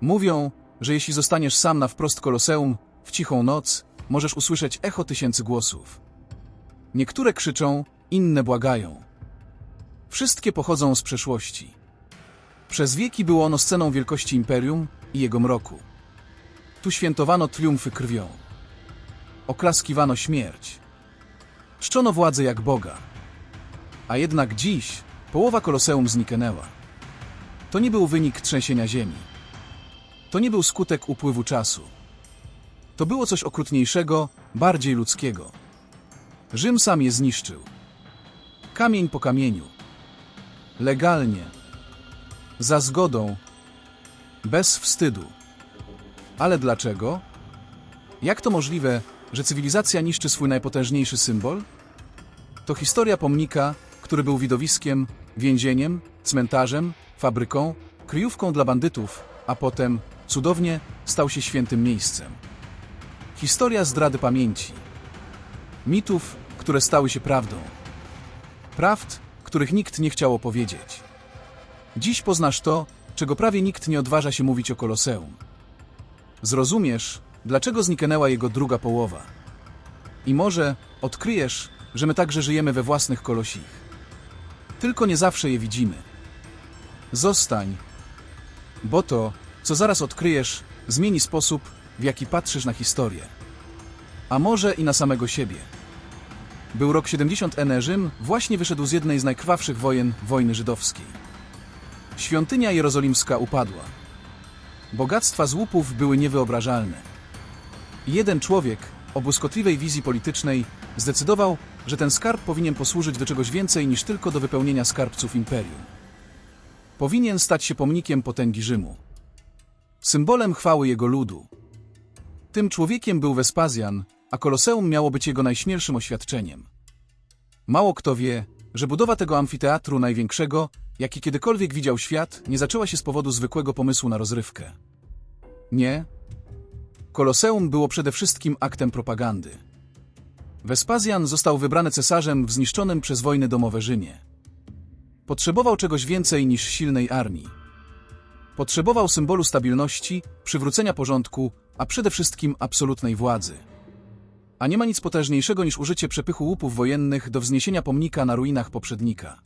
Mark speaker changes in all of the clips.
Speaker 1: Mówią, że jeśli zostaniesz sam na wprost koloseum, w cichą noc, możesz usłyszeć echo tysięcy głosów. Niektóre krzyczą, inne błagają. Wszystkie pochodzą z przeszłości. Przez wieki było ono sceną wielkości imperium i jego mroku. Tu świętowano triumfy krwią. Oklaskiwano śmierć. Czczono władzę jak Boga. A jednak dziś połowa koloseum zniknęła. To nie był wynik trzęsienia ziemi. To nie był skutek upływu czasu. To było coś okrutniejszego, bardziej ludzkiego. Rzym sam je zniszczył. Kamień po kamieniu. Legalnie. Za zgodą. Bez wstydu. Ale dlaczego? Jak to możliwe, że cywilizacja niszczy swój najpotężniejszy symbol? To historia pomnika, który był widowiskiem, więzieniem, cmentarzem, fabryką, kryjówką dla bandytów, a potem, cudownie, stał się świętym miejscem. Historia zdrady pamięci. Mitów, które stały się prawdą. Prawd, których nikt nie chciał opowiedzieć. Dziś poznasz to, czego prawie nikt nie odważa się mówić o Koloseum. Zrozumiesz, dlaczego zniknęła jego druga połowa. I może odkryjesz, że my także żyjemy we własnych kolosich. Tylko nie zawsze je widzimy. Zostań, bo to, co zaraz odkryjesz, zmieni sposób, w jaki patrzysz na historię. A może i na samego siebie. Był rok 70 NE Rzym właśnie wyszedł z jednej z najkrwawszych wojen, wojny żydowskiej. Świątynia jerozolimska upadła. Bogactwa z łupów były niewyobrażalne. Jeden człowiek, o błyskotliwej wizji politycznej, zdecydował, że ten skarb powinien posłużyć do czegoś więcej niż tylko do wypełnienia skarbców imperium. Powinien stać się pomnikiem potęgi Rzymu. Symbolem chwały jego ludu. Tym człowiekiem był Wespazjan, a Koloseum miało być jego najśmielszym oświadczeniem. Mało kto wie, że budowa tego amfiteatru największego, jaki kiedykolwiek widział świat, nie zaczęła się z powodu zwykłego pomysłu na rozrywkę. Nie. Koloseum było przede wszystkim aktem propagandy. Wespazjan został wybrany cesarzem w zniszczonym przez wojny domowe Rzymie. Potrzebował czegoś więcej niż silnej armii. Potrzebował symbolu stabilności, przywrócenia porządku, a przede wszystkim absolutnej władzy. A nie ma nic potężniejszego niż użycie przepychu łupów wojennych do wzniesienia pomnika na ruinach poprzednika.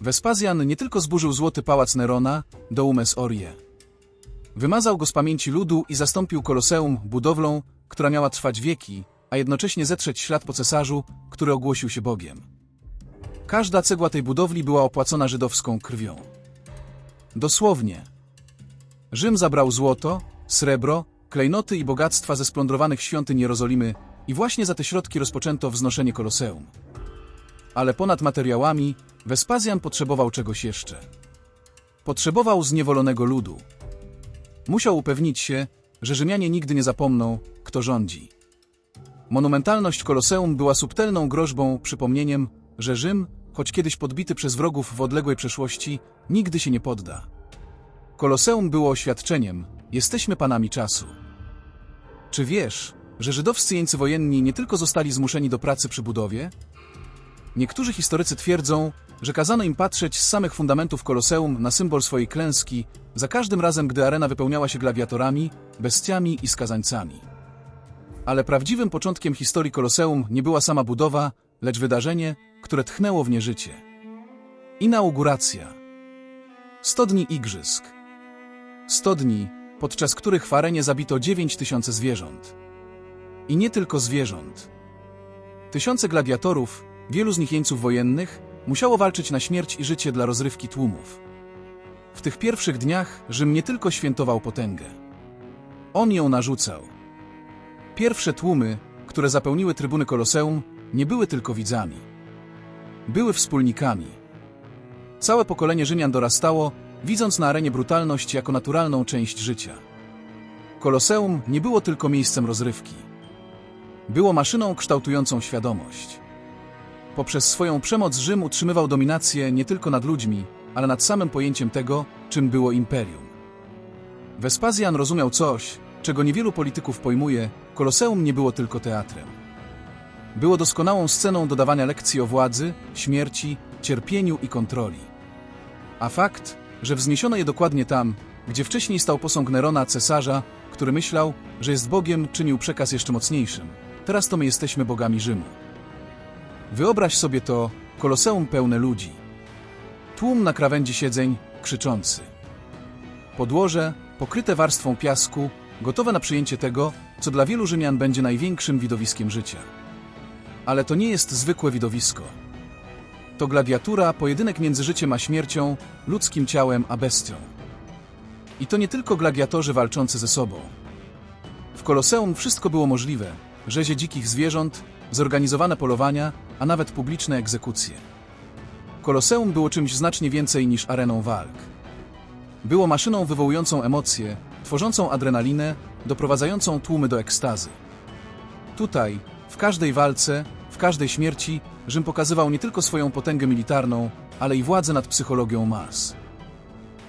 Speaker 1: Wespazjan nie tylko zburzył złoty pałac Nerona, Doumes Orie. Wymazał go z pamięci ludu i zastąpił koloseum budowlą, która miała trwać wieki, a jednocześnie zetrzeć ślad po cesarzu, który ogłosił się Bogiem. Każda cegła tej budowli była opłacona żydowską krwią. Dosłownie. Rzym zabrał złoto, srebro, klejnoty i bogactwa ze splądrowanych świątyń Jerozolimy i właśnie za te środki rozpoczęto wznoszenie koloseum. Ale ponad materiałami Wespazjan potrzebował czegoś jeszcze. Potrzebował zniewolonego ludu. Musiał upewnić się, że Rzymianie nigdy nie zapomną, kto rządzi. Monumentalność koloseum była subtelną groźbą, przypomnieniem, że Rzym, choć kiedyś podbity przez wrogów w odległej przeszłości, nigdy się nie podda. Koloseum było oświadczeniem, jesteśmy panami czasu. Czy wiesz, że żydowscy jeńcy wojenni nie tylko zostali zmuszeni do pracy przy budowie? Niektórzy historycy twierdzą, że kazano im patrzeć z samych fundamentów koloseum na symbol swojej klęski, za każdym razem, gdy arena wypełniała się gladiatorami, bestiami i skazańcami. Ale prawdziwym początkiem historii koloseum nie była sama budowa, lecz wydarzenie, które tchnęło w nie życie. Inauguracja. 100 dni igrzysk. 100 dni, podczas których w arenie zabito 9 tysięcy zwierząt. I nie tylko zwierząt. Tysiące gladiatorów, wielu z nich jeńców wojennych, musiało walczyć na śmierć i życie dla rozrywki tłumów. W tych pierwszych dniach Rzym nie tylko świętował potęgę. On ją narzucał. Pierwsze tłumy, które zapełniły trybuny Koloseum, nie były tylko widzami. Były wspólnikami. Całe pokolenie Rzymian dorastało, widząc na arenie brutalność jako naturalną część życia. Koloseum nie było tylko miejscem rozrywki. Było maszyną kształtującą świadomość. Poprzez swoją przemoc Rzym utrzymywał dominację nie tylko nad ludźmi, ale nad samym pojęciem tego, czym było imperium. Wespazjan rozumiał coś, czego niewielu polityków pojmuje, Koloseum nie było tylko teatrem. Było doskonałą sceną dodawania lekcji o władzy, śmierci, cierpieniu i kontroli. A fakt, że wzniesiono je dokładnie tam, Gdzie wcześniej stał posąg Nerona, cesarza, który myślał, że jest Bogiem, czynił przekaz jeszcze mocniejszym. Teraz to my jesteśmy bogami Rzymu. Wyobraź sobie to koloseum pełne ludzi. Tłum na krawędzi siedzeń, krzyczący. Podłoże, pokryte warstwą piasku, gotowe na przyjęcie tego, co dla wielu Rzymian będzie największym widowiskiem życia. Ale to nie jest zwykłe widowisko. To gladiatura, pojedynek między życiem a śmiercią, ludzkim ciałem a bestią. I to nie tylko gladiatorzy walczący ze sobą. W Koloseum wszystko było możliwe. Rzezie dzikich zwierząt, zorganizowane polowania, a nawet publiczne egzekucje. Koloseum było czymś znacznie więcej niż areną walk. Było maszyną wywołującą emocje, tworzącą adrenalinę, doprowadzającą tłumy do ekstazy. Tutaj, w każdej walce, każdej śmierci, Rzym pokazywał nie tylko swoją potęgę militarną, ale i władzę nad psychologią mas.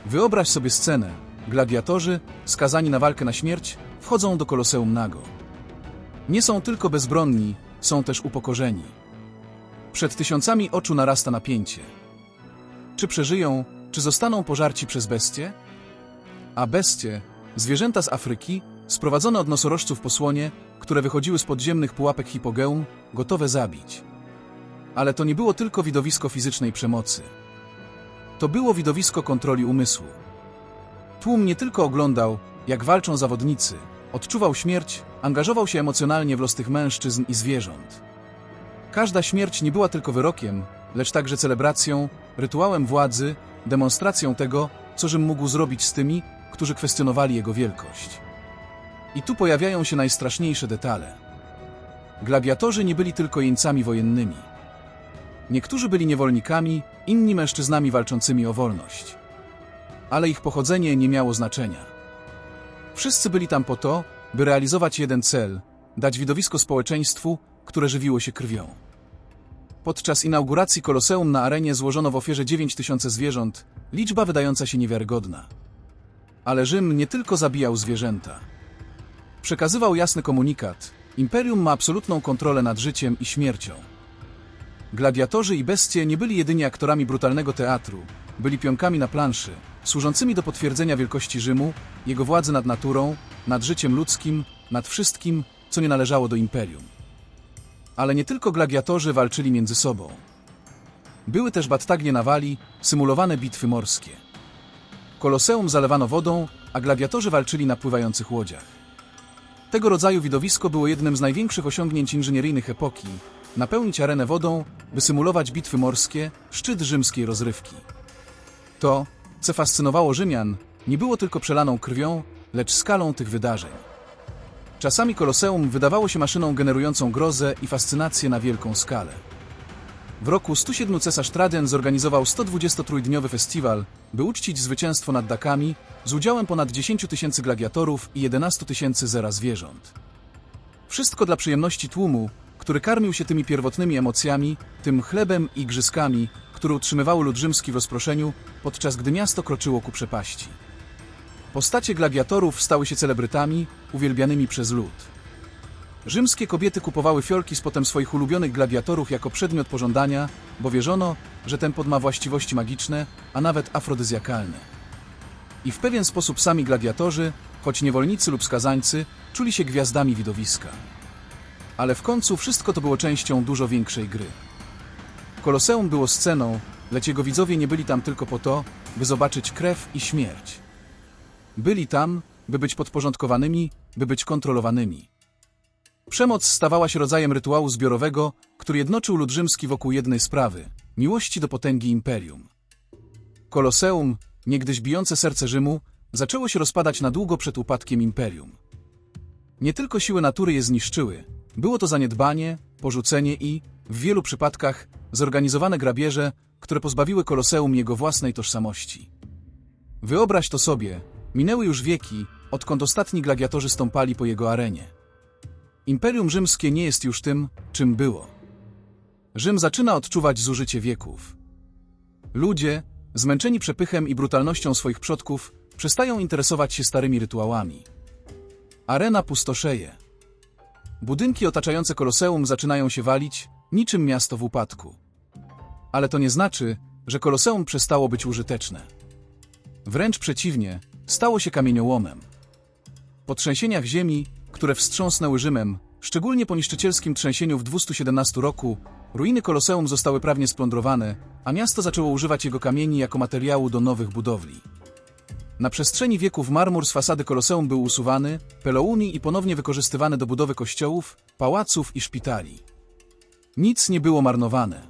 Speaker 1: Wyobraź sobie scenę. Gladiatorzy, skazani na walkę na śmierć, wchodzą do koloseum nago. Nie są tylko bezbronni, są też upokorzeni. Przed tysiącami oczu narasta napięcie. Czy przeżyją, czy zostaną pożarci przez bestie? A bestie, zwierzęta z Afryki, sprowadzone od nosorożców po słonie, które wychodziły z podziemnych pułapek hipogeum, gotowe zabić. Ale to nie było tylko widowisko fizycznej przemocy. To było widowisko kontroli umysłu. Tłum nie tylko oglądał, jak walczą zawodnicy, odczuwał śmierć, angażował się emocjonalnie w los tych mężczyzn i zwierząt. Każda śmierć nie była tylko wyrokiem, lecz także celebracją, rytuałem władzy, demonstracją tego, co Rzym mógł zrobić z tymi, którzy kwestionowali jego wielkość. I tu pojawiają się najstraszniejsze detale. Gladiatorzy nie byli tylko jeńcami wojennymi. Niektórzy byli niewolnikami, inni mężczyznami walczącymi o wolność. Ale ich pochodzenie nie miało znaczenia. Wszyscy byli tam po to, by realizować jeden cel dać widowisko społeczeństwu, które żywiło się krwią. Podczas inauguracji koloseum na arenie złożono w ofierze 9 tysięcy zwierząt, liczba wydająca się niewiarygodna. Ale Rzym nie tylko zabijał zwierzęta. Przekazywał jasny komunikat: Imperium ma absolutną kontrolę nad życiem i śmiercią. Gladiatorzy i bestie nie byli jedynie aktorami brutalnego teatru, byli pionkami na planszy, służącymi do potwierdzenia wielkości Rzymu, jego władzy nad naturą, nad życiem ludzkim, nad wszystkim, co nie należało do imperium. Ale nie tylko gladiatorzy walczyli między sobą. Były też battaglie nawali, symulowane bitwy morskie. Koloseum zalewano wodą, a gladiatorzy walczyli na pływających łodziach. Tego rodzaju widowisko było jednym z największych osiągnięć inżynieryjnych epoki, napełnić arenę wodą, by symulować bitwy morskie, szczyt rzymskiej rozrywki. To, co fascynowało Rzymian, nie było tylko przelaną krwią, lecz skalą tych wydarzeń. Czasami koloseum wydawało się maszyną generującą grozę i fascynację na wielką skalę. W roku 107 cesarz Trajan zorganizował 123-dniowy festiwal, by uczcić zwycięstwo nad Dakami z udziałem ponad 10 tysięcy gladiatorów i 11 tysięcy zera zwierząt. Wszystko dla przyjemności tłumu, który karmił się tymi pierwotnymi emocjami, tym chlebem i igrzyskami, które utrzymywały lud rzymski w rozproszeniu, podczas gdy miasto kroczyło ku przepaści. Postacie gladiatorów stały się celebrytami, uwielbianymi przez lud. Rzymskie kobiety kupowały fiolki z potem swoich ulubionych gladiatorów jako przedmiot pożądania, bo wierzono, że ten pod ma właściwości magiczne, a nawet afrodyzjakalne. I w pewien sposób sami gladiatorzy, choć niewolnicy lub skazańcy, czuli się gwiazdami widowiska. Ale w końcu wszystko to było częścią dużo większej gry. Koloseum było sceną, lecz jego widzowie nie byli tam tylko po to, by zobaczyć krew i śmierć. Byli tam, by być podporządkowanymi, by być kontrolowanymi. Przemoc stawała się rodzajem rytuału zbiorowego, który jednoczył lud rzymski wokół jednej sprawy miłości do potęgi imperium. Koloseum, niegdyś bijące serce Rzymu, zaczęło się rozpadać na długo przed upadkiem imperium. Nie tylko siły natury je zniszczyły, było to zaniedbanie, porzucenie i, w wielu przypadkach, zorganizowane grabieże, które pozbawiły Koloseum jego własnej tożsamości. Wyobraź to sobie, minęły już wieki, odkąd ostatni gladiatorzy stąpali po jego arenie. Imperium Rzymskie nie jest już tym, czym było. Rzym zaczyna odczuwać zużycie wieków. Ludzie, zmęczeni przepychem i brutalnością swoich przodków, przestają interesować się starymi rytuałami. Arena pustoszeje. Budynki otaczające Koloseum zaczynają się walić, niczym miasto w upadku. Ale to nie znaczy, że Koloseum przestało być użyteczne. Wręcz przeciwnie, stało się kamieniołomem. Po trzęsieniach ziemi, które wstrząsnęły Rzymem, szczególnie po niszczycielskim trzęsieniu w 217 roku, ruiny Koloseum zostały prawnie splądrowane, a miasto zaczęło używać jego kamieni jako materiału do nowych budowli. Na przestrzeni wieków marmur z fasady Koloseum był usuwany, pelouni i ponownie wykorzystywany do budowy kościołów, pałaców i szpitali. Nic nie było marnowane.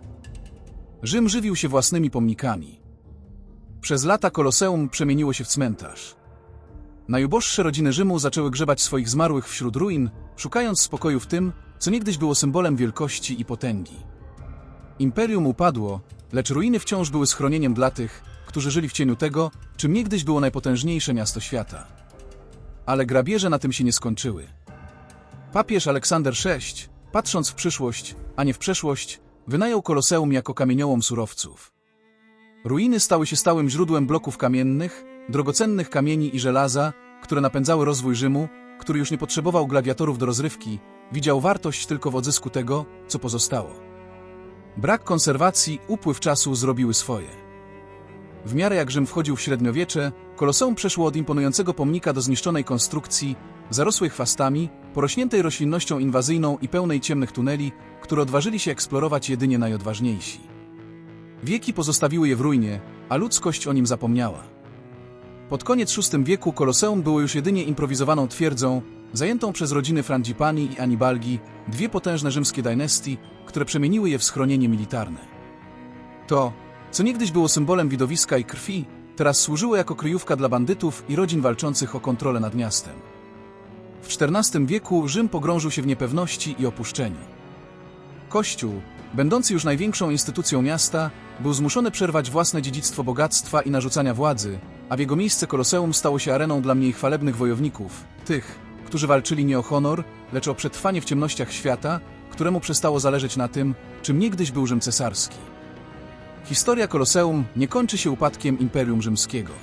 Speaker 1: Rzym żywił się własnymi pomnikami. Przez lata Koloseum przemieniło się w cmentarz. Najuboższe rodziny Rzymu zaczęły grzebać swoich zmarłych wśród ruin, szukając spokoju w tym, co niegdyś było symbolem wielkości i potęgi. Imperium upadło, lecz ruiny wciąż były schronieniem dla tych, którzy żyli w cieniu tego, czym niegdyś było najpotężniejsze miasto świata. Ale grabieże na tym się nie skończyły. Papież Aleksander VI, patrząc w przyszłość, a nie w przeszłość, wynajął Koloseum jako kamieniołom surowców. Ruiny stały się stałym źródłem bloków kamiennych, drogocennych kamieni i żelaza, które napędzały rozwój Rzymu, który już nie potrzebował gladiatorów do rozrywki, widział wartość tylko w odzysku tego, co pozostało. Brak konserwacji, upływ czasu zrobiły swoje. W miarę jak Rzym wchodził w średniowiecze, Koloseum przeszło od imponującego pomnika do zniszczonej konstrukcji, zarosłej chwastami, porośniętej roślinnością inwazyjną i pełnej ciemnych tuneli, które odważyli się eksplorować jedynie najodważniejsi. Wieki pozostawiły je w ruinie, a ludzkość o nim zapomniała. Pod koniec VI wieku Koloseum było już jedynie improwizowaną twierdzą, zajętą przez rodziny Frangipani i Anibalgi, dwie potężne rzymskie dynastii, które przemieniły je w schronienie militarne. To, co niegdyś było symbolem widowiska i krwi, teraz służyło jako kryjówka dla bandytów i rodzin walczących o kontrolę nad miastem. W XIV wieku Rzym pogrążył się w niepewności i opuszczeniu. Kościół, będący już największą instytucją miasta, był zmuszony przerwać własne dziedzictwo bogactwa i narzucania władzy, a w jego miejsce Koloseum stało się areną dla mniej chwalebnych wojowników, tych, którzy walczyli nie o honor, lecz o przetrwanie w ciemnościach świata, któremu przestało zależeć na tym, czym niegdyś był Rzym cesarski. Historia Koloseum nie kończy się upadkiem Imperium Rzymskiego.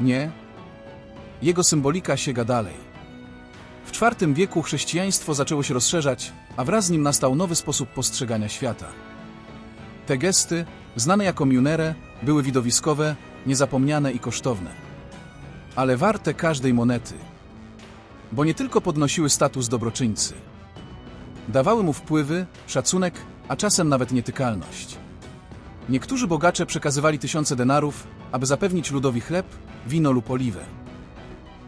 Speaker 1: Nie. Jego symbolika sięga dalej. W IV wieku chrześcijaństwo zaczęło się rozszerzać, a wraz z nim nastał nowy sposób postrzegania świata. Te gesty, znane jako miunere, były widowiskowe, niezapomniane i kosztowne. Ale warte każdej monety. Bo nie tylko podnosiły status dobroczyńcy. Dawały mu wpływy, szacunek, a czasem nawet nietykalność. Niektórzy bogacze przekazywali tysiące denarów, aby zapewnić ludowi chleb, wino lub oliwę.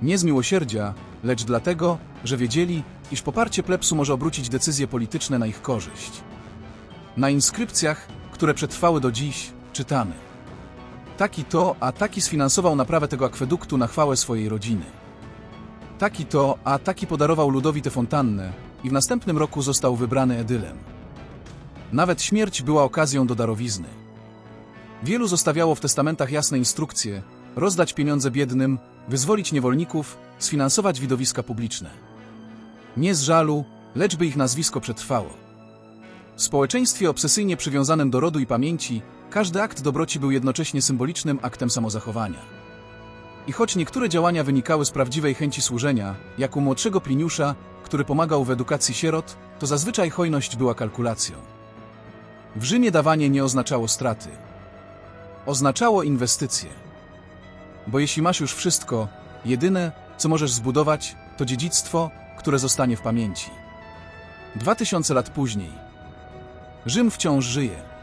Speaker 1: Nie z miłosierdzia, lecz dlatego, że wiedzieli, iż poparcie plebsu może obrócić decyzje polityczne na ich korzyść. Na inskrypcjach, które przetrwały do dziś, czytamy. Taki to, a taki sfinansował naprawę tego akweduktu na chwałę swojej rodziny. Taki to, a taki podarował ludowi tę fontannę i w następnym roku został wybrany edylem. Nawet śmierć była okazją do darowizny. Wielu zostawiało w testamentach jasne instrukcje, rozdać pieniądze biednym, wyzwolić niewolników, sfinansować widowiska publiczne. Nie z żalu, lecz by ich nazwisko przetrwało. W społeczeństwie obsesyjnie przywiązanym do rodu i pamięci, każdy akt dobroci był jednocześnie symbolicznym aktem samozachowania. I choć niektóre działania wynikały z prawdziwej chęci służenia, jak u młodszego Pliniusza, który pomagał w edukacji sierot, to zazwyczaj hojność była kalkulacją. W Rzymie dawanie nie oznaczało straty. Oznaczało inwestycje. Bo jeśli masz już wszystko, jedyne, co możesz zbudować, to dziedzictwo, które zostanie w pamięci. Dwa tysiące lat później. Rzym wciąż żyje.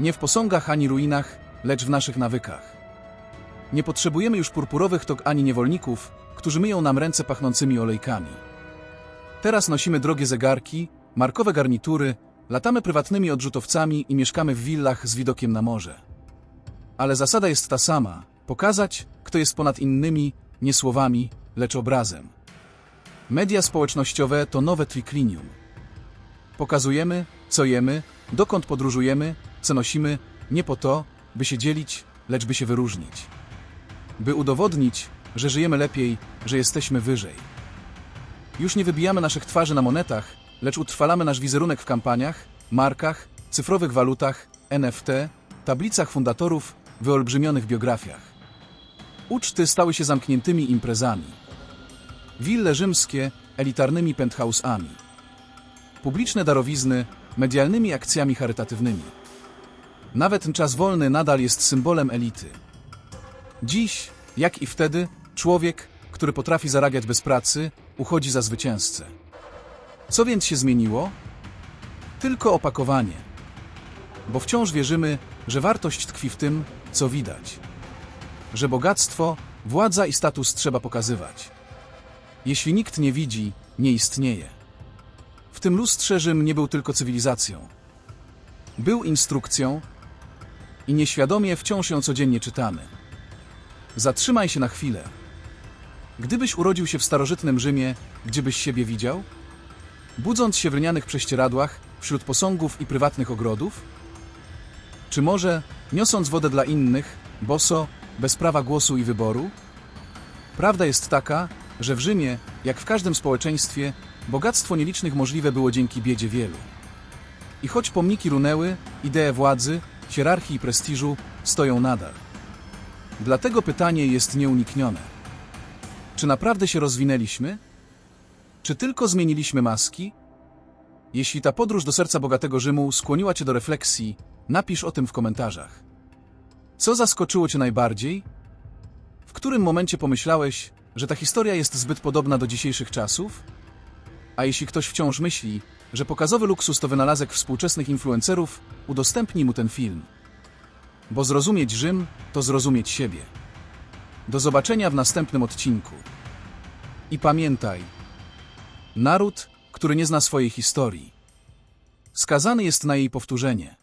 Speaker 1: Nie w posągach ani ruinach, lecz w naszych nawykach. Nie potrzebujemy już purpurowych tok ani niewolników, którzy myją nam ręce pachnącymi olejkami. Teraz nosimy drogie zegarki, markowe garnitury, latamy prywatnymi odrzutowcami i mieszkamy w willach z widokiem na morze. Ale zasada jest ta sama: pokazać, kto jest ponad innymi, nie słowami, lecz obrazem. Media społecznościowe to nowe triklinium. Pokazujemy, co jemy, dokąd podróżujemy, co nosimy, nie po to, by się dzielić, lecz by się wyróżnić. By udowodnić, że żyjemy lepiej, że jesteśmy wyżej. Już nie wybijamy naszych twarzy na monetach, lecz utrwalamy nasz wizerunek w kampaniach, markach, cyfrowych walutach, NFT, tablicach fundatorów, wyolbrzymionych biografiach. Uczty stały się zamkniętymi imprezami. Wille rzymskie elitarnymi penthouse'ami. Publiczne darowizny medialnymi akcjami charytatywnymi. Nawet czas wolny nadal jest symbolem elity. Dziś, Jak i wtedy, człowiek, który potrafi zarabiać bez pracy, uchodzi za zwycięzcę. Co więc się zmieniło? Tylko opakowanie. Bo wciąż wierzymy, że wartość tkwi w tym, co widać. Że bogactwo, władza i status trzeba pokazywać. Jeśli nikt nie widzi, nie istnieje. W tym lustrze Rzym nie był tylko cywilizacją. Był instrukcją i nieświadomie wciąż ją codziennie czytamy. Zatrzymaj się na chwilę. Gdybyś urodził się w starożytnym Rzymie, gdzie byś siebie widział? Budząc się w lnianych prześcieradłach, wśród posągów i prywatnych ogrodów? Czy może, niosąc wodę dla innych, boso, bez prawa głosu i wyboru? Prawda jest taka, że w Rzymie, jak w każdym społeczeństwie, bogactwo nielicznych możliwe było dzięki biedzie wielu. I choć pomniki runęły, idee władzy, hierarchii i prestiżu stoją nadal. Dlatego pytanie jest nieuniknione. Czy naprawdę się rozwinęliśmy? Czy tylko zmieniliśmy maski? Jeśli ta podróż do serca bogatego Rzymu skłoniła Cię do refleksji, napisz o tym w komentarzach. Co zaskoczyło Cię najbardziej? W którym momencie pomyślałeś, że ta historia jest zbyt podobna do dzisiejszych czasów? A jeśli ktoś wciąż myśli, że pokazowy luksus to wynalazek współczesnych influencerów, udostępnij mu ten film. Bo zrozumieć Rzym to zrozumieć siebie. Do zobaczenia w następnym odcinku. I pamiętaj, naród, który nie zna swojej historii, skazany jest na jej powtórzenie.